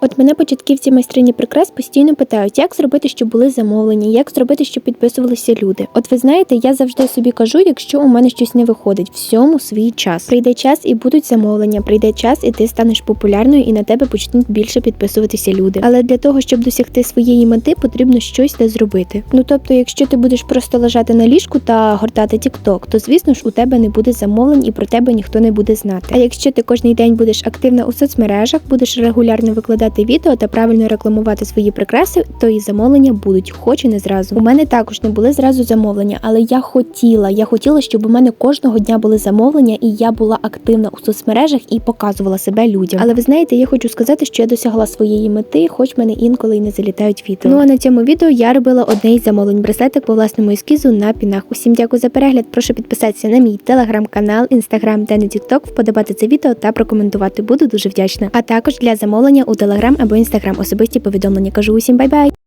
От мене початківці майстрині прикрас постійно питають, як зробити, щоб були замовлення, як зробити, щоб підписувалися люди. От ви знаєте, я завжди собі кажу, якщо у мене щось не виходить, всьому свій час. Прийде час і будуть замовлення, прийде час, і ти станеш популярною, і на тебе почнуть більше підписуватися люди. Але для того, щоб досягти своєї мети, потрібно щось те зробити. Ну тобто, якщо ти будеш просто лежати на ліжку та гортати TikTok, то звісно ж у тебе не буде замовлень і про тебе ніхто не буде знати. А якщо ти кожен день будеш активна у соцмережах, будеш регулярно викладати відео та правильно рекламувати свої прикраси, то і замовлення будуть, хоч і не зразу. У мене також не були зразу замовлення, але я хотіла. Я хотіла, щоб у мене кожного дня були замовлення, і я була активна у соцмережах і показувала себе людям. Але ви знаєте, я хочу сказати, що я досягла своєї мети, хоч мене інколи і не залітають відео. Ну а на цьому відео я робила одне із замовлень браслетик по власному ескізу на пінах. Усім дякую за перегляд. Прошу підписатися на мій телеграм-канал, інстаграм та не тікток, вподобати це відео та прокоментувати. Буду дуже вдячна. А також для замовлення у телеграм або інстаграм особисті повідомлення. Кажу усім бай-бай!